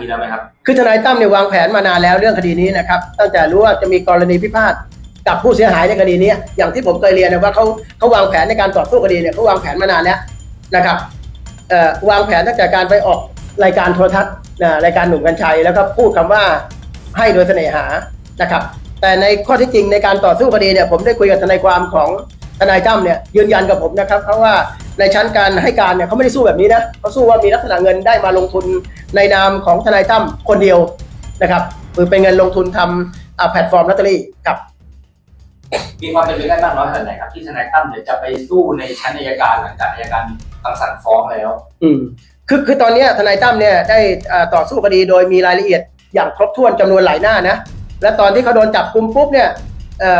ดีแล้วไหมครับ คือทนายตั้มเนี่ยวางแผนมานานแล้วเรื่องคดีนี้นะครับตั้งแต่รู้ว่าจะมีกรณีพิพาทกับผู้เสียหายในคดีนี้อย่างที่ผมเคยเรียนนะว่าเขาเขาวางแผนในการต่อสู้คดีเนี่ยเขาวางแผนมานานแล้วนะครับวางแผนตั้งแต่การไปออกรายการโทรทัศน์รายการหนุ่มกัญชัยแล้วก็พูดคำว่าให้โดยเสน่หานะครับ แต่ในข้อที่จริงในการต่อสู้คดีเนี่ยผมได้คุยกับทนายความของ ทนายตั้มเนี่ยยืนยันกับผมนะครับเพราะว่าในชั้นการให้การเนี่ยเขาไม่ได้สู้แบบนี้นะเขาสู้ว่ามีลักษณะเงินได้มาลงทุนในนามของทนายตั้มคนเดียวนะครับคือเป็นเงินลงทุนทำอ่าแพลตฟอร์มลอตเตอรี่ครับมีความเป็นไปได้มากน้อยขนาดไหนครับที่ทนายตั้มเนี่ยจะไปสู้ในชั้นอัยการหลังจากอัยการคำสั่งฟ้องแล้ว อืมคือคือตอนเนี้ยทนายตั้มเนี่ยได้อ่าต่อสู้คดีโดยมีรายละเอียดอย่างครบถ้วนจำนวนหลายหน้านะและตอนที่เขาโดนจับกุมปุ๊บเนี่ยเอ่อ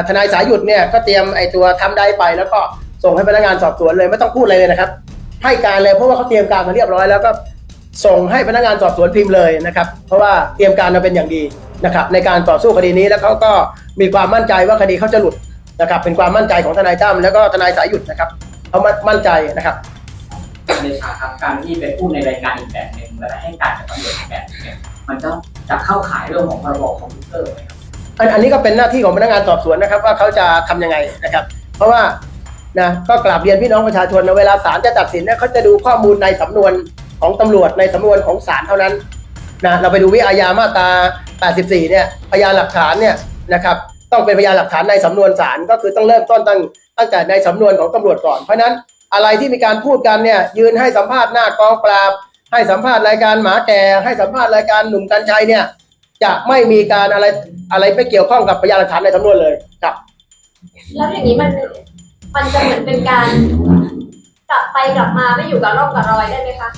ทนายสายหยุดเนี่ยก็เตรียมไอ้ตัวทำได้ไป แล้วก็ส่งให้พนักงานสอบสวนเลยไม่ต้องพูดอะไรเลยนะครับ ให้การเลยเพราะว่าเขาเตรียมการมาเรียบร้อยแล้วก็ส่งให้พนักงานสอบสวนพิมพ์เลยนะครับ เพราะว่าเตรียมการมาเป็นอย่างดีนะครับ ในการต่อสู้คดีนี้แล้วเขาก็มีความมั่นใจว่าคดีเขาจะหลุดนะครับเป็นความมั่นใจของทนายตั้มแล้วก็ทนายสายหยุดนะครับเขามั่นใจนะครับในชาครับการที่ไปพูดในรายการอีกแบบหนึ่งแล้วให้การกับตำรวจอีกแบบหนึ่งมันจะจะเข้าข่ายเรื่องของพรบคอมพิวเตอร์ไหมครับ อันอันนี้ก็เป็นหน้าที่ของพนักงานสอบสวนนะครับ ว่าเขาจะทำยังไงนะครับ เพราะว่านะก็กราบเรียนพี่น้องประชาชนนะเวลาศาลจะตัดสินเนี่ยเขาจะดูข้อมูลในสำนวนของตำรวจในสำนวนของศาลเท่านั้นนะเราไปดูวิอาญามาตรา 84 เนี่ยพยานหลักฐานเนี่ยนะครับต้องเป็นพยานหลักฐานในสำนวนศาลก็คือต้องเริ่มต้นตั้งตั้งแต่ในสำนวนของตำรวจก่อนเพราะฉะนั้นอะไรที่มีการพูดกันเนี่ยยืนให้สัมภาษณ์หน้ากองปราบ ให้สัมภาษณ์รายการหมาแก่ให้สัมภาษณ์รายการหนุ่มกัญชัยเนี่ย จะไม่มีการอะไรอะไรไปเกี่ยวข้องกับพยานหลักฐานในสำนวนเลยครับ แล้วอย่างนี้มันมันจะเหมือนเป็นการกลับไปกลับมาไม่อยู่กับร่องกับรอยได้ไหมคะ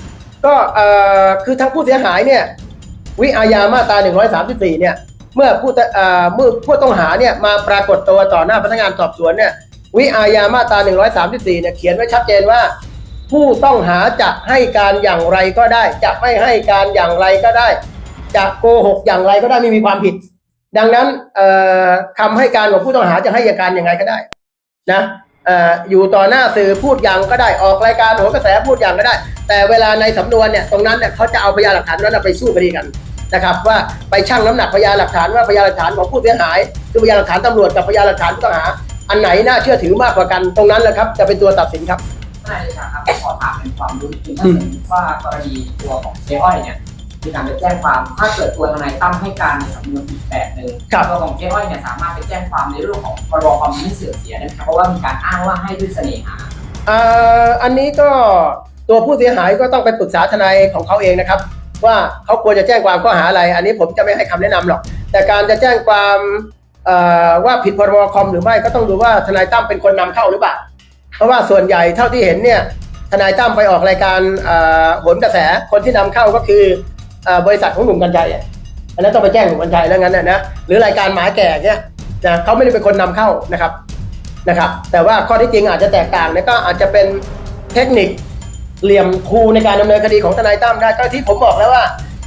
ก็เอ่อคือทางผู้เสียหายเนี่ยวิอาญามาตรา134เนี่ยเมื่อผู้ตเอ่อเมื่อผู้ต้องหาเนี่ยมาปรากฏตัวต่อหน้าพนักงานสอบสวนเนี่ยวิอาญามาตรา134เนี่ยเขียนไว้ชัดเจนว่า ผู้ต้องหาจะให้การอย่างไรก็ได้ จะไม่ให้การอย่างไรก็ได้ จะโกหกอย่างไรก็ได้ไม่มีความผิด ดังนั้นเอ่อคำให้การของผู้ต้องหาจะให้การอย่างไรก็ได้นะเอ่ออยู่ต่อหน้าสื่อพูดอย่างก็ได้ออกรายการโหนกระแสพูดอย่างก็ได้ แต่เวลาในสำนวนเนี่ยตรงนั้นเนี่ยเขาจะเอาพยานหลักฐานนั้นนะไปสู้คดีกันนะครับ ว่าไปชั่งน้ำหนักพยานหลักฐานว่าพยานหลักฐานของผู้เสียหายคือพยานหลักฐานตำรวจกับพยานหลักฐานผู้ต้องหา อันไหนน่าเชื่อถือมากกว่ากันตรงนั้นแหละครับ จะเป็นตัวตัดสินครับทนายเดชาครับขอถามเป็นความรู้นิดนึงถ้าสมมติว่ากรณีตัวของเจ๊อ้อยเนี่ย มีการไปแจ้งความ ถ้าเกิดตัวทนายตั้มให้การในสำนวนอีกแบบหนึ่งครับ ตัวของเจ๊อ้อยเนี่ยสามารถไปแจ้งความในเรื่องของพรบความไม่เสื่อมเสียได้ไหมครับเพราะว่ามีการอ้างว่าให้ด้วยเสน่หาเอ่ออันนี้ก็ตัวผู้เสียหายก็ต้องไปปรึกษาทนายของเขาเองนะครับ ว่าเขาควรจะแจ้งความข้อหาอะไร อันนี้ผมจะไม่ให้คำแนะนำหรอก แต่การจะแจ้งความเอ่อว่าผิดพรบคอมหรือไม่ก็ต้องดูว่าทนายตั้มเป็นคนนำเข้าหรือเปล่า เพราะว่าส่วนใหญ่เท่าที่เห็นเนี่ยทนายตั้มไปออกรายการเอ่อโหนกระแสคนที่นำเข้าก็คือเอ่อ บริษัทของหนุ่มกัญชัยอะอันนั้นต้องไปแจ้งหนุ่มกัญชัยแล้วงั้นนะนะหรือรายการหมาแก่เนี่ยนะเขาไม่ได้เป็นคนนำเข้านะครับนะครับ แต่ว่าข้อที่จริงอาจจะแตกต่างนะก็อาจจะเป็นเทคนิคเหลี่ยมครูในการดำเนินคดีของทนายตั้มได้ก็ที่ผมบอกแล้วว่า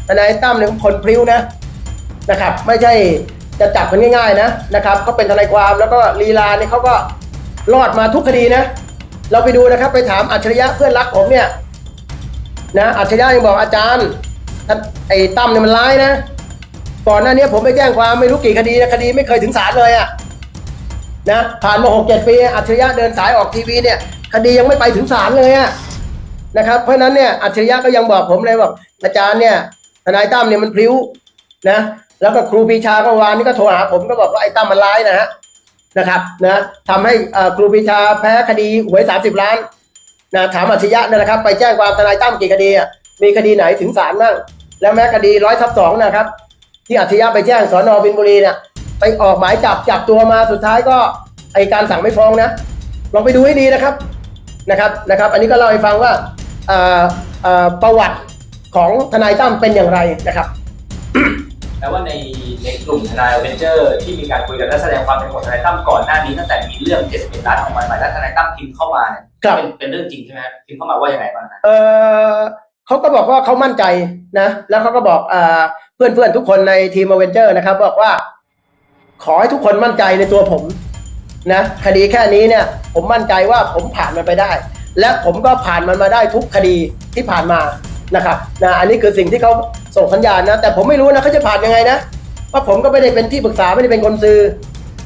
ทนายตั้มเนี่ยเป็นคนพริ้วนะนะครับ ไม่ใช่จะจับกันง่าย ๆนะนะครับเขาเป็นทนายความแล้วก็ลีลาเนี่ยเขาก็รอดมาทุกคดีนะ เราไปดูนะครับไปถามอัจฉริยะเพื่อนรักผมเนี่ยนะอัจฉริยะยังบอกอาจารย์ ไอ้ตั้มเนี่ยมันร้ายนะ ก่อนหน้านี้ผมไปแจ้งความไม่รู้กี่คดีนะคดีไม่เคยถึงศาลเลยอะนะผ่านมาหกเจ็ดปีอัจฉริยะเดินสายออกทีวีเนี่ย คดียังไม่ไปถึงศาลเลยอะนะครับ เพราะฉะนั้นเนี่ยอัจฉริยะก็ยังบอกผมเลยบอกอาจารย์เนี่ยทนายตั้มเนี่ยมันพลิ้วนะแล้วก็ครูปีชาเมื่อวานนี้ก็โทรหาผมก็บอกว่าไอ้ตั้มมันร้ายนะฮะนะครับนะทำให้อ่อครูปีชาแพ้คดีหวย30ล้านนะถามอัจฉริยะเนยนะครับ ไปแจ้งความทนายตั้มกี่คดีอะมีคดีไหนถึงศาลบ้าง แล้วแม้คดีร้อยทับสองนะครับ ที่อัจฉริยะไปแจ้งสอนอบินบุรีเนี่ยไปออกหมายจับจับตัวมาสุดท้ายก็ไอการสั่งไม่ฟ้องนะลองไปดูให้ดีนะครับนะครับนะครับ อันนี้ก็เล่าให้ฟังว่าเอ่อเอ่อประวัติของทนายตั้มเป็นอย่างไรนะครับแล้วว่าในในกลุ่มทนายเวนเจอร์ที่มีการคุยกันและแสดงความเป็นห่วงทนายตั้มก่อนหน้านี้ตั้งแต่มีเรื่อง71ล้านออกมาใหม่แล้วทนายตั้มพิมพ์เข้ามาเนี่ยครับเป็นเป็นเรื่องจริงใช่ไหมครับพิมพ์เข้ามาว่ายังไงบ้างนะเออ เขาก็บอกว่าเขามั่นใจนะ แล้วเขาก็บอกเพื่อนเพื่อนๆทุกคนในทีมอเวนเจอร์นะครับ บอกว่า ขอให้ทุกคนมั่นใจในตัวผมนะคดีแค่นี้เนี่ย ผมมั่นใจว่าผมผ่านมันไปได้ และผมก็ผ่านมันมาได้ทุกคดีที่ผ่านมานะครับนะอันนี้คือสิ่งที่เขาส่งสัญญาณนะ แต่ผมไม่รู้นะเขาจะผ่านยังไงนะเพราะผมก็ไม่ได้เป็นที่ปรึกษาไม่ได้เป็นคนซื้อ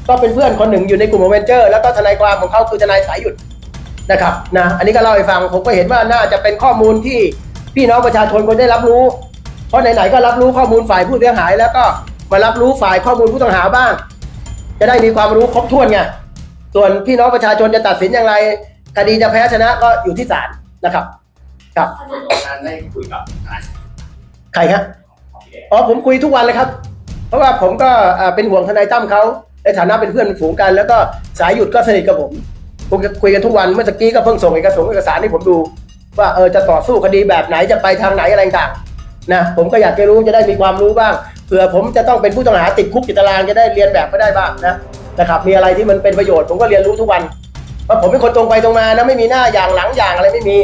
ก็เป็นเพื่อนคนหนึ่งอยู่ในกลุ่มเวนเจอร์แล้วก็ทนายความของเขาคือทนายสายหยุดนะครับนะอันนี้ก็เล่าให้ฟังผมก็เห็นว่าน่าจะเป็นข้อมูลที่ พี่น้องประชาชนควรได้รับรู้ เพราะไหนๆก็รับรู้ข้อมูลฝ่ายผู้เสียหาย แล้วก็มารับรู้ฝ่ายข้อมูลผู้ต้องหาบ้าง จะได้มีความรู้ครบถ้วนไงส่วนพี่น้องประชาชนจะตัดสินอย่างไร คดีจะแพ้ชนะก็อยู่ที่ศาลนะครับ ครับส่วนตัวนั้นได้คุยกับใครครับอ๋อผมคุยทุกวันเลยครับ เพราะว่าผมก็เป็นห่วงทนายตั้มเขาในฐานะเป็นเพื่อนเป็นฝูงกัน แล้วก็สายหยุดก็สนิทกับผมผมคุยกันทุกวันเมื่อสักกี้ก็เพิ่งส่งเอกสารเอกสารให้ผมดู ว่าเออจะต่อสู้คดีแบบไหนจะไปทางไหนอะไรต่างนะผมก็อยากจะรู้จะได้มีความรู้บ้างเผื่อผมจะต้องเป็นผู้ต้องหาติดคุกติดตารางจะได้เรียนแบบไม่ได้บ้างนะนะครับมีอะไรที่มันเป็นประโยชน์ผมก็เรียนรู้ทุกวันเพราผมเป็นคนตรงไปตรงมานะไม่มีหน้าอย่างหลังอย่างอะไรไม่มี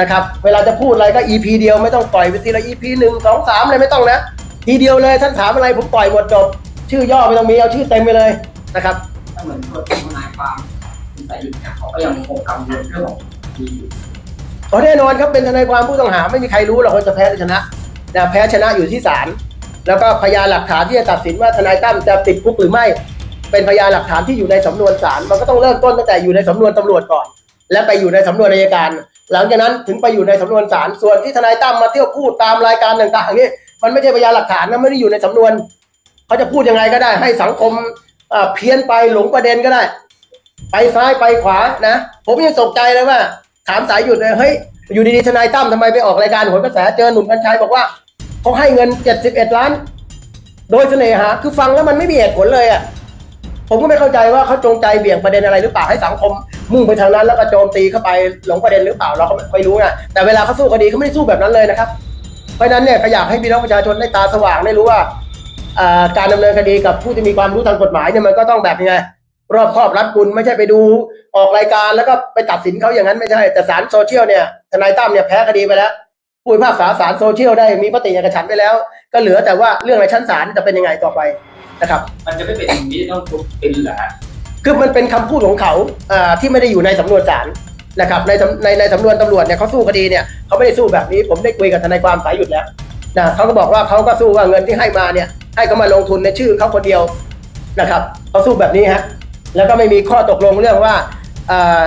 นะครับเวลาจะพูดอะไรก็ EP เดียวไม่ต้องปล่อยไปทีละ EP หนึ่งสองสามอะไรไม่ต้องนะทีเดียวเลยท่านถามอะไรผมปล่อยหมดจบชื่อย่อไม่ต้องมีเอาชื่อเต็มไปเลยนะครับเหมือนตัวทนายความคุณสายหยุดเนี่ยเขาก็ยังคงกังวลเรื่องของคดีอยู่ เพราะแน่นอนครับเป็นทนายความผู้ต้องหาไม่มีใครรู้หรอกว่าจะแพ้หรือชนะนะแพ้ชนะอยู่ที่ศาลแล้วก็พยานหลักฐานที่จะตัดสินว่าทนายตั้มจะติดคุกหรือไม่ เป็นพยานหลักฐานที่อยู่ในสำนวนศาลมันก็ต้องเริ่มต้นตั้งแต่อยู่ในสำนวนตำรวจก่อน และไปอยู่ในสำนวนอัยการ หลังจากนั้นถึงไปอยู่ในสำนวนศาลส่วนที่ทนายตั้มมาเที่ยวพูดตามรายการต่างๆนี่มันไม่ใช่พยานหลักฐานนะไม่ได้อยู่ในสำนวนเขาจะพูดยังไงก็ได้ ให้สังคมเพี้ยนไปหลงประเด็นก็ได้ ไปซ้ายไปขวานะ ผมยังตกใจเลยว่า ถามสายหยุดเลยเฮ้ยอยู่ดีๆทนายตั้มทำไมไปออกรายการโหนกระแสเจอหนุ่มกัญชัยบอกว่าเขาให้เงิน 71 ล้าน โดยเสน่หาคือฟังแล้วมันไม่มีเหตุผลเลยอะผมก็ไม่เข้าใจว่าเขาจงใจเบี่ยงประเด็นอะไรหรือเปล่าให้สังคม มุ่งไปทางนั้นแล้วก็โจมตีเข้าไปหลงประเด็นหรือเปล่าเราก็ไม่รู้นะแต่เวลาเขาสู้คดีเขาไม่ได้สู้แบบนั้นเลยนะครับ เพราะนั้นเนี่ยก็อยากให้พี่น้องประชาชนได้ตาสว่างได้รู้ว่าอ่าการดำเนินคดีกับผู้ที่มีความรู้ทางกฎหมายเนี่ยมันก็ต้องแบบยังไง รอบคอบรัดกุมไม่ใช่ไปดูออกรายการแล้วก็ไปตัดสินเขาอย่างนั้นไม่ใช่ แต่ศาลโซเชียลเนี่ยทนายตั้มเนี่ยแพ้คดีไปแล้วผู้พิพากษาศาลโซเชียลได้มีปฏิเอกฉันท์ไปแล้ว ก็เหลือแต่ว่าเรื่องในชั้นศาลจะเป็นยังไงต่อไปนะครับ มันจะไม่เป็นดิจิตอลฟุตเป็นเหรอฮะคือมันเป็นคำพูดของเขาอ่าที่ไม่ได้อยู่ในสำนวนศาลนะครับในสำในในสำนวนตำรวจเนี่ยเขาสู้คดีเนี่ยเขาไม่ได้สู้แบบนี้ผมได้คุยกับทนายความสายหยุดแล้วนะเขาก็บอกว่าเขาก็สู้ว่าเงินที่ให้มาเนี่ยให้เขามาลงทุนในชื่อเขาคนเดียวนะครับเขาสู้แบบนี้ฮะ แล้วก็ไม่มีข้อตกลงเรื่องว่า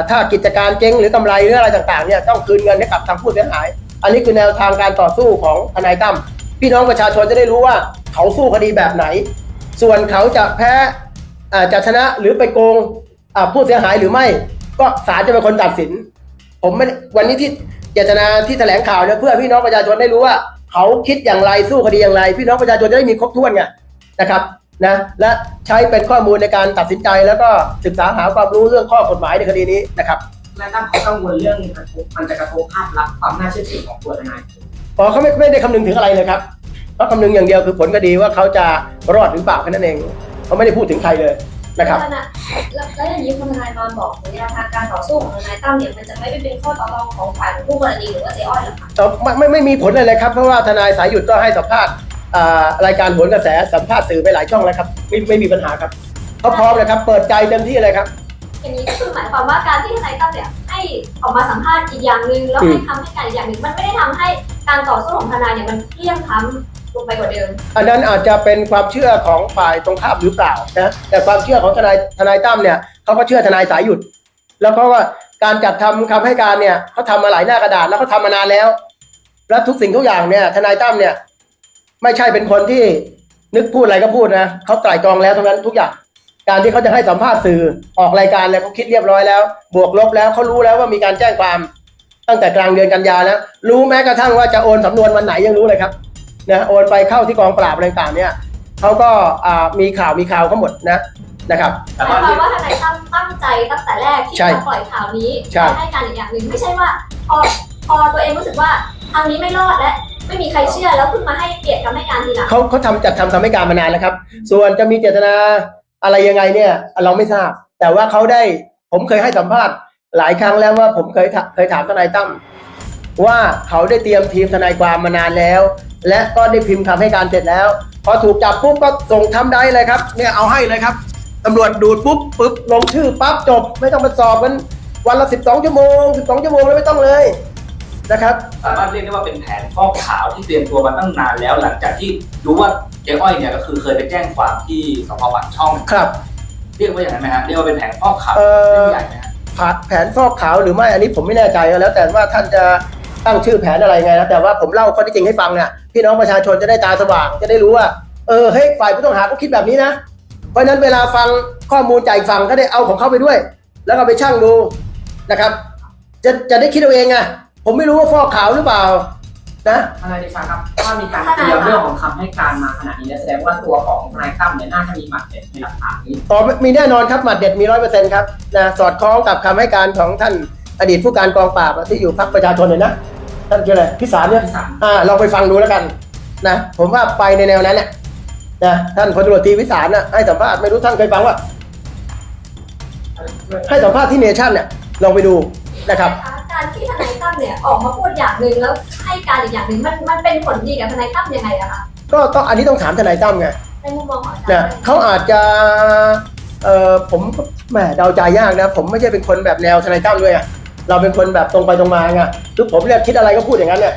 ถ้ากิจการเจ๊งหรือกำไรหรืออะไรต่างๆเนี่ยต้องคืนเงินให้กับทางผู้เสียหาย อันนี้คือแนวทางการต่อสู้ของทนายตั้มพี่น้องประชาชนจะได้รู้ว่าเขาสู้คดีแบบไหน ส่วนเขาจะแพ้อ่าจะชนะหรือไปโกงอ่าผู้เสียหายหรือไม่ ก็ศาลจะเป็นคนตัดสิน ผมไม่วันนี้ที่เจตนาที่แถลงข่าวเนี่ยเพื่อพี่น้องประชาชนได้รู้ว่า เขาคิดอย่างไรสู้คดีอย่างไร พี่น้องประชาชนจะได้มีครบถ้วนไงนะครับ นะและใช้เป็นข้อมูลในการตัดสินใจ แล้วก็ศึกษาหาความรู้เรื่องข้อกฎหมายในคดีนี้นะครับทนายตั้มเขากังวลเรื่องกระทบมันจะกระทบภาพลักษณ์ความน่าเชื่อถือของตัวทนายพอเขาไม่ไม่ได้คำนึงถึงอะไรเลยครับเขาคำนึงอย่างเดียวคือผลคดีว่าเขาจะรอดหรือเปล่าแค่นั้นเองเขาไม่ได้พูดถึงใครเลยนะครับแล้วนะแล้วแล้วอย่างนี้คุณทนายนอนบอกถึงแนวทางการต่อสู้ของทนายตั้มเนี่ยมันจะไม่ไปเป็นข้อต่อรองของฝ่ายของผู้กรณีหรือว่าเจ๊อ้อยหรอคะเอ่อไม่ไม่ไม่มีผลเลยเลยครับเพราะว่าทนายสายหยุดก็ให้สัมภาษณ์อ่า รายการโหนกระแสสัมภาษณ์สื่อไปหลายช่องแล้วครับไม่ไม่มีปัญหาครับเขาพร้อมเลยครับ เปิดใจเต็มที่เลยครับ อย่างนี้ก็คือหมายความว่าการที่ทนายตั้มเนี่ยให้ออกมาสัมภาษณ์อีกอย่างหนึ่งแล้วให้คำให้การอีกอย่างหนึ่งมันไม่ได้ทำให้การต่อสู้ของทนายเนี่ยมันเพลี่ยงพล้ำลงไปกว่าเดิม อันนั้นอาจจะเป็นความเชื่อของฝ่ายตรงข้ามหรือเปล่านะแต่ความเชื่อของทนายทนายตั้มเนี่ยเขาก็เชื่อทนายสายหยุด แล้วเพราะว่าการจัดทำคำให้การเนี่ยเขาทำมาหลายหน้ากระดาษแล้วเขาทำมานานแล้ว แล้วทุกสิ่งทุกอย่างเนี่ยทนายตั้มเนี่ย ไม่ใช่เป็นคนที่นึกพูดอะไรก็พูดนะเขาไตร่ตรองแล้วทั้งนั้นทุกอย่างการที่เขาจะให้สัมภาษณ์สื่อออกรายการแล้วเขาคิดเรียบร้อยแล้ว บวกลบแล้วเขารู้แล้วว่ามีการแจ้งความ ตั้งแต่กลางเดือนกันยาแล้ว รู้แม้กระทั่งว่าจะโอนสำนวนวันไหนยังรู้เลยครับนะโอนไปเข้าที่กองปราบอะไรต่างๆเนี่ยเขาก็อ่ามีข่าวมีข่าวเขาหมดนะนะครับแต่หมาว่ายความว่าทนายตั้มตั้งใจตั้งแต่แรกที่ใช่จะปล่อยข่าวนี้ใช่และให้การอีกอย่างหนึ่งไม่ใช่ว่าพอ พอตัวเองรู้สึกว่าทางนี้ไม่รอดและไม่มีใครเชื่อแล้วเพิ่งมาให้เปลี่ยนคำให้การทีหลังเขาเขาทำจัดทำทำให้การมานานแล้วครับ ส่วนจะมีเจตนาอะไรยังไงเนี่ย เราไม่ทราบ แต่ว่าเขาได้ผมเคยให้สัมภาษณ์หลายครั้งแล้วว่าผมเคยถเคยถามทนายตั้มว่าเขาได้เตรียมทีมทนายความมานานแล้ว และก็ได้พิมพ์คำให้การเสร็จแล้ว พอถูกจับปุ๊บก็ส่งทำได้เลยครับ เนี่ยเอาให้เลยครับตำรวจดูดปุ๊บปุ๊บลงชื่อปั๊บจบ ไม่ต้องมาสอบกันวันละสิบสองชั่วโมงสิบสองชั่วโมงแล้วไม่ต้องเลย นะครับ สามารถเรียกได้ว่าเป็นแผนฟอกขาวที่เตรียมตัวมาตั้งนานแล้ว หลังจากที่รู้ว่าเจ๊อ้อยเนี่ยก็คือเคยไปแจ้งความที่สพปากช่อง ครับ เรียกว่าอย่างนั้นไหมฮะเรียกว่าเป็นแผนฟอกขาวเอ่อ เรื่องใหญ่ไหมฮะผ่านแผนฟอกขาวหรือไม่อันนี้ผมไม่แน่ใจแล้ว แต่ว่าท่านจะตั้งชื่อแผนอะไรไงนะแต่ว่าผมเล่าข้อที่จริงให้ฟังเนี่ยพี่น้องประชาชนจะได้ตาสว่างจะได้รู้ว่าเออเฮ้ยฝ่ายผู้ต้องหาก็คิดแบบนี้นะ เพราะฉะนั้นเวลาฟังข้อมูลจากอีกฝั่งก็ได้เอาของเขาไปด้วย แล้วก็ไปชั่งดูนะครับ จะจะได้คิดเอาเองไง ผมไม่รู้ว่าฟอกขาวหรือเปล่า นะทนายเดชาครับ ถ้ามีการเตรียมเรื่องของคำให้การมาขนาดนี้แล้วแสดงว่าตัวของทนายตั้มเนี่ยน่าจะมีหมัดเด็ดในหลักฐานนี้ต่อมีแน่นอนครับหมัดเด็ดมีร้อยเปอร์เซ็นต์ครับนะสอดคล้องกับคำให้การของท่านอดีตผู้การกองปราบที่อยู่พรรคประชาชนเลยนะท่านชื่ออะไรพิสารเนี่ยพิสาร อ่าลองไปฟังดูแล้วกันนะผมว่าไปในแนวนั้นแหละนะท่านพลตำรวจตรีพิสารนะให้สัมภาษณ์ไม่รู้ท่านเคยฟังว่า ให้สัมภาษณ์ที่เนชั่นเนี่ยลองไปดูนะครับการที่ทนายตั้ม เนี่ยออกมาพูดอย่างหนึ่งแล้วให้การอีกอย่างหนึ่งมันมันเป็นผลดีกับทนายตั้มยังไงอะคะก็ต้องอันนี้ต้องถามทนายตั้มไงในมุมมองของอาจารนะย์เขาอาจจะเอ่อผมแหมเดาใจยากนะ ผมไม่ใช่เป็นคนแบบแนวทนายตั้มด้วยอะเราเป็นคนแบบตรงไปตรงมาไงคือผมเนี่ยคิดอะไรก็พูดอย่างนั้นเนี่ย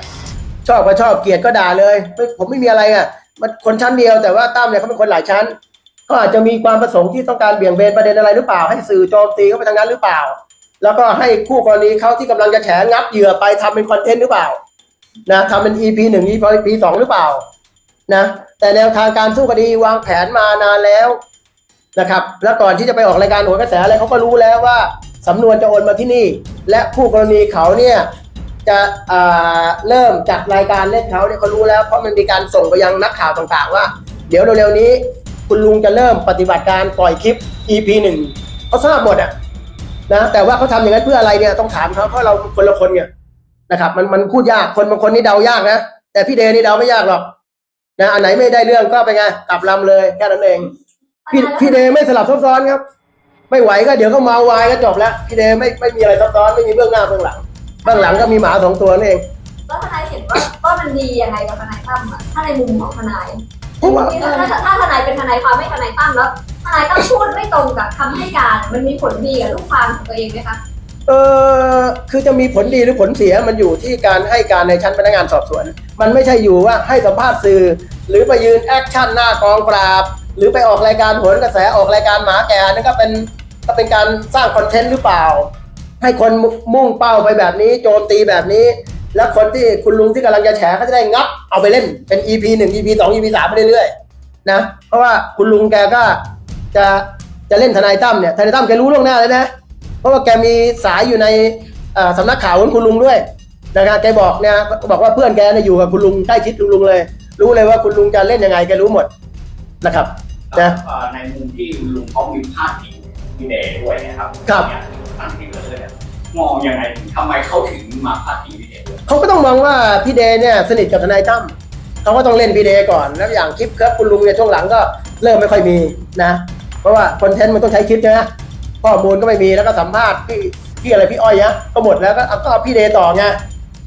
ชอบก็ชอบเกลียดก็ด่าเลยไม่ผมไม่มีอะไรอะมันคนชั้นเดียวแต่ว่าตั้มเนี่ยเขาเป็นคนหลายชั้น ก็อาจจะมีความประสงค์ที่ต้องการเบี่ยงเบนประเด็นอะไรหรือเปล่าให้สื่อโจมตีเข้าไปทางนั้นหรือเปล่า แล้วก็ให้คู่กรณีเขาที่กำลังจะแฉงับเหยื่อไปทำเป็นคอนเทนต์หรือเปล่านะทำเป็น EP หนึ่ง EP สองหรือเปล่านะแต่แนวทางการสู้คดีวางแผนมานานแล้วนะครับ แล้วก่อนที่จะไปออกรายการโหนกระแสอะไรเขาก็รู้แล้วว่าสำนวนจะโอนมาที่นี่ และคู่กรณีเขาเนี่ยจะอ่าเริ่มจัดรายการเล่นเขาเนี่ยเขารู้แล้วเพราะมันมีการส่งไปยังนักข่าวต่างๆ ว่า เดี๋ยวเร็วๆนี้ คุณลุงจะเริ่มปฏิบัติการปล่อยคลิป EP หนึ่งเขาทราบหมดอะ นะแต่ว่าเขาทำอย่างนั้นเพื่ออะไรเนี่ยต้องถามเขาเพราะเราคนละคนไงนะครับ มันมันพูดยากคนบางคนนี่เดายากนะแต่พี่เดนี่เดาไม่ยากหรอกนะอันไหนไม่ได้เรื่องก็ไปไงกลับลำเลยแค่นั้นเองพี่พี่เดไม่สลับซับซ้อนครับ ไม่ไหวก็เดี๋ยวก็เมาวายก็จบแล้วพี่เดไม่ไม่มีอะไรซับซ้อนไม่มีเบื้องหน้าเบื้องหลังเบื้องหลังก็มีหมาสองตัวนั่นเองแล้วทนายเห็นว่าว่ามันดียังไงกับทนายตั้มอะถ้าในมุมของทนาย เพราะว่าถ้าถ้าถ้าทนายเป็นทนายความไม่ทนายตั้มแล้วทนายตั้มพูดไม่ตรงกับคำให้การมันมีผลดีกับลูกความของตัวเองไหมคะเออคือจะมีผลดีหรือผลเสียมันอยู่ที่การให้การในชั้นพนักงานสอบสวน มันไม่ใช่อยู่ว่าให้สัมภาษณ์สื่อ หรือไปยืนแอคชั่นหน้ากองปราบ หรือไปออกรายการโหนกระแสออกรายการหมาแก่นั่นก็เป็นก็เป็นการสร้างคอนเทนต์หรือเปล่า ให้คนมุ่งเป้าไปแบบนี้โจมตีแบบนี้ แล้วคนที่คุณลุงที่กำลังจะแฉก็จะได้งับเอาไปเล่นเป็น EP หนึ่ง EP สอง EP สามไปเรื่อยๆนะเพราะว่าคุณลุงแกก็จะจะเล่นทนายตั้มเนี่ยทนายตั้มแกรู้ล่วงหน้าแล้วนะ เพราะว่าแกมีสายอยู่ในเอ่อสำนักข่าวของคุณลุงด้วยนะครับแกบอกเนี่ยบอกว่าเพื่อนแกเนี่ยอยู่กับคุณลุงใกล้ชิดคุณลุงเลย รู้เลยว่าคุณลุงจะเล่นยังไงแกรู้หมดนะครับนะเอ่อในมุมที่คุณลุงเขามีพาดพิงพี่เดย์ด้วยเนะครับครับเนี่ยตั้งที่เกิดเรื่องเนี่ย มองยังไงทำไมเขาถึงมาพาดพิงพี่เดย์ด้วยเขาก็ต้องมองว่าพี่เดเนี่ยสนิทกับทนายตั้มเขาก็ต้องเล่นพี่เดก่อน แล้วอย่างคลิปครับคุณลุงเนี่ยช่วงหลังก็เริ่มไม่ค่อยมีนะ เพราะว่าคอนเทนต์มันต้องใช้คลิปใช่ไหมข้อมูลก็ไม่มีแล้วก็สัมภาษณ์พี่พี่อะไรพี่อ้อยนะก็หมดแล้วก็เอาก็เอาพี่เดต่อไง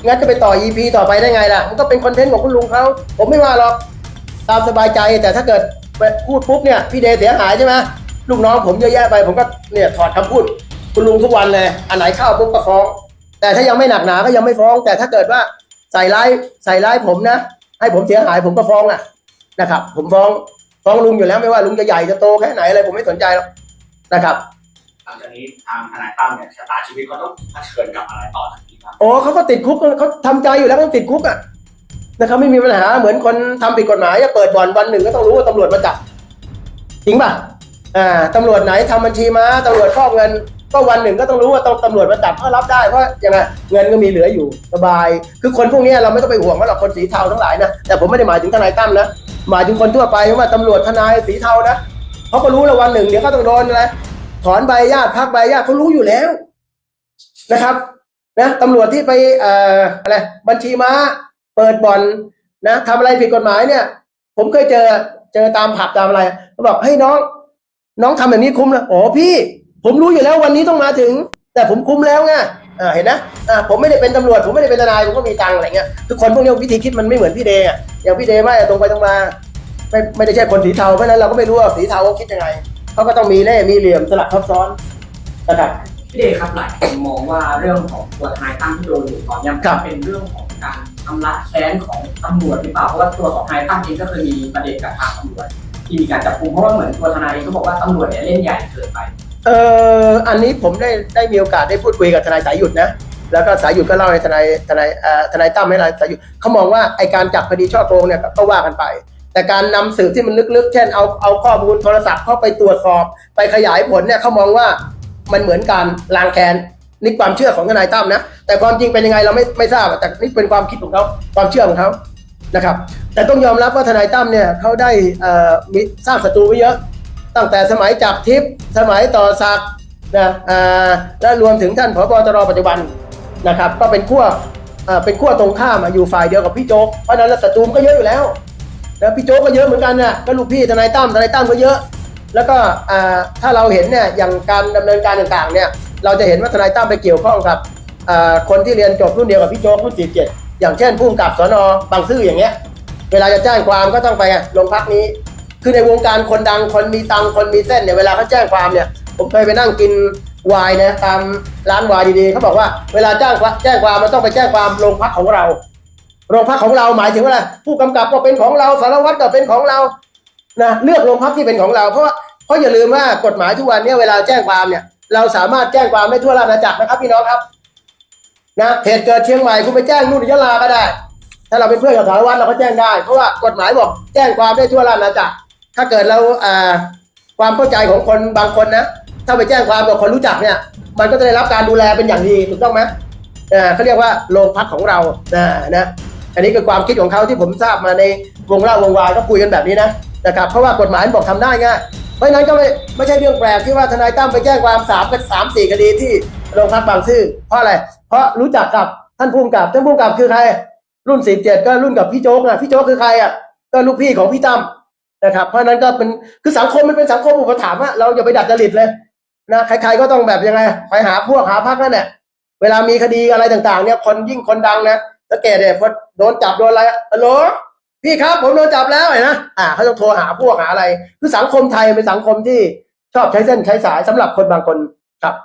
งั้นจะไปต่อ EP ต่อไปได้ไงล่ะมันก็เป็นคอนเทนต์ของคุณลุงเขาผมไม่ว่าหรอกตามสบายใจแต่ถ้าเกิดพูดปุ๊บเนี่ยพี่เดเสียหายใช่ไหมลูกน้องผมเยอะแยะไปผมก็เนี่ยถอดคำพูด คุณลุงทุกวันเลย อันไหนเข้าปุ๊บก็ฟ้อง แต่ถ้ายังไม่หนักหนาก็ยังไม่ฟ้อง แต่ถ้าเกิดว่าใส่ร้ายใส่ร้ายผมนะ ให้ผมเสียหายผมก็ฟ้องอะนะครับ ผมฟ้องฟ้องลุงอยู่แล้วไม่ว่าลุงจะใหญ่จะโตแค่ไหนอะไรผมไม่สนใจหรอกนะครับ หลังจากนี้ทางทนายตั้มเนี่ยชะตาชีวิตเขาต้องเผชิญกับอะไรต่อจากนี้ครับ โอ้เขาก็ติดคุกเขาทำใจอยู่แล้วต้องติดคุกอะนะครับไม่มีปัญหาเหมือนคนทำผิดกฎหมายจะเปิดบ่อนวันหนึ่งก็ต้องรู้ว่าตำรวจมาจับจริงป่ะอ่าตำรวจไหนทำบัญชีม้าตำรวจฟอกเงิน ก็วันหนึ่งก็ต้องรู้ว่าต้องตำรวจมาจับก็รับได้เพราะยังไงเงินก็มีเหลืออยู่สบาย คือคนพวกนี้เราไม่ต้องไปห่วงว่าหรอกคนสีเทาทั้งหลายนะแต่ผมไม่ได้หมายถึงทนายตั้มนะหมายถึงคนทั่วไปว่าตำรวจทนายสีเทานะเขาก็รู้แล้ววันหนึ่งเดี๋ยวเขาต้องโดนอะไรถอนใบญาติพักใบญาติเขารู้อยู่แล้วนะครับนะตำรวจที่ไปเอ่ออะไรบัญชีม้าเปิดบ่อนนะทำอะไรผิดกฎหมายเนี่ย ผมเคยเจอเจอตามผับตามอะไรเขาบอกให้ยน้อง น้องทำแบบนี้คุ้มนะอ๋อพี่ ผมรู้อยู่แล้ววันนี้ต้องมาถึง แต่ผมคุ้มแล้วไงอ่าเห็นนะอ่าผมไม่ได้เป็นตำรวจ ผมไม่ได้เป็นทนายผมก็มีตังค์อะไรเงี้ยคือคนพวกนี้วิธีคิดมันไม่เหมือนพี่เดย์อะอย่างพี่เดย์ไม่ตรงไปตรงมาไม่ไม่ได้ใช่คนสีเทาเพราะฉะนั้นเราก็ไม่รู้ว่าสีเทาเขาคิดยังไงเขาก็ต้องมีเล่ห์มีเหลี่ยมสลับซับซ้อนนะครับพี่เดชครับหลายคนมองว่าเรื่องของตัวทนายตั้มที่โดนอยู่ตอนเนี้ยครับเป็นเรื่องของการทำละแค้นของตำรวจหรือเปล่าเพราะว่าตัวของทนายตั้มเองก็เคยมีประเด็นกับทางตำรวจที่มีการจับกุมเพราะว่าเหมือนตัวทนายเองก็บอกว่าตำรวจเนี่ยเล่นใหญ่เกินไป เอ่ออันนี้ผมได้ได้มีโอกาสได้พูดคุยกับทนายสายหยุดนะแล้วก็สายหยุดก็เล่าให้ทนายทนายเอ่อทนายตั้มให้ทนายสายหยุดเขามองว่าไอการจับคดีช่อโกงเนี่ยก็ว่ากันไป แต่การนำสืบที่มันลึกๆ เช่นเอาเอาข้อมูลโทรศัพท์เข้าไปตรวจสอบ ไปขยายผลเนี่ยเขามองว่ามันเหมือนการล้างแค้นนี่ความเชื่อของทนายตั้มนะแต่ความจริงเป็นยังไงเราไม่ไม่ทราบแต่นี่เป็นความคิดของเขาความเชื่อของเขานะครับ แต่ต้องยอมรับว่าทนายตั้มเนี่ยเขาได้เอ่อมีสร้างศัตรูไว้เยอะ ตั้งแต่สมัยจับทิพย์สมัยต่อศักดิ์นะและรวมถึงท่านผบตรปัจจุบันนะครับ ก็เป็นขั้วเป็นขั้วตรงข้ามอะอยู่ฝ่ายเดียวกับพี่โจ๊กเพราะนั้นศัตรูมก็เยอะอยู่แล้วนะพี่โจ๊กก็เยอะเหมือนกันนะก็ลูกพี่ทนายตั้มทนายตั้มก็เยอะ แล้วก็ถ้าเราเห็นเนี่ยอย่างการดำเนินการต่างๆเนี่ยเราจะเห็นว่าทนายตั้มไปเกี่ยวข้องกับคนที่เรียนจบรุ่นเดียวกับพี่โจ๊กรุ่นสี่เจ็ดอย่างเช่นผู้กำกับสนบางซื่ออย่างเงี้ยเวลาจะแจ้งความก็ต้องไปโรงพักนี้ คือในวงการคนดังคนมีตังคนมีเส้นเนี่ยเวลาเขาแจ้งความเนี่ย ผมเคยไปนั่งกินวน์นะตามร้านวน์ดีๆเขาบอกว่าเวลาจ้ามแจ้งความมันต้องไปแจ้งความโรงพักของเรา โรงพักของเราหมายถึงว่าอะไรผู้กำกับก็เป็นของเราสารวัตรก็เป็นของเรานะเลือกโรงพักที่เป็นของเราเพราะเพราะอย่าลืมว่ากฎหมายทุกวันเนี้เวลาแจ้งความเนี่ย เราสามารถแจ้งความได้ทั่วราชอาณาจักรนะครับพี่น้องครับนะเหตุเกิดเชียงใหม่คุณไปแจ้งนู่นยะลาก็ได้ ถ้าเราเป็นเพื่อนกับสารวัตรเราก็แจ้งได้เพราะว่ากฎหมายบอกแจ้งความได้ทั่วราชอาณาจักร ถ้าเกิดเราอ่าความเข้าใจของคนบางคนนะ ถ้าไปแจ้งความกับคนรู้จักเนี่ย มันก็จะได้รับการดูแลเป็นอย่างดีถูกต้องไหมอ่าเขาเรียกว่าโรงพักของเรานะนะอันนี้คือความคิดของเขาที่ผมทราบมาในวงเล่าวงวายก็คุยกันแบบนี้นะนะครับเพราะว่ากฎหมายบอกทำได้ง่ายเพราะนั้นก็ไม่ไม่ใช่เรื่องแปลกที่ว่าทนายตั้มไปแจ้งความสามกับสามสี่คดีที่โรงพักบางซื่อเพราะอะไร เพราะรู้จักกับท่านภูมิกับท่านภูมิกับคือใคร รุ่นสี่เจ็ดก็รุ่นกับพี่โจ๊กอะพี่โจ๊กคือใครอะก็ลูกพี่ของพี่ตั้ม นะครับ เพราะฉะนั้นก็เป็นคือสังคมมันเป็นสังคมอุปถัมภ์อะเราอย่าไปดัดจริตเลยนะใครๆก็ต้องแบบยังไงไปหาพวกหาพักนั่นแหละเวลามีคดีอะไรต่างๆ เนี่ยคนยิ่งคนดังนะสังเกตเนี่ยพอโดนจับโดนอะไรฮัลโหลพี่ครับ ผมโดนจับแล้วเห็นนะอ่าเขาต้องโทรหาพวกหาอะไร คือสังคมไทยเป็นสังคมที่ชอบใช้เส้นใช้สายสำหรับคนบางคนครับ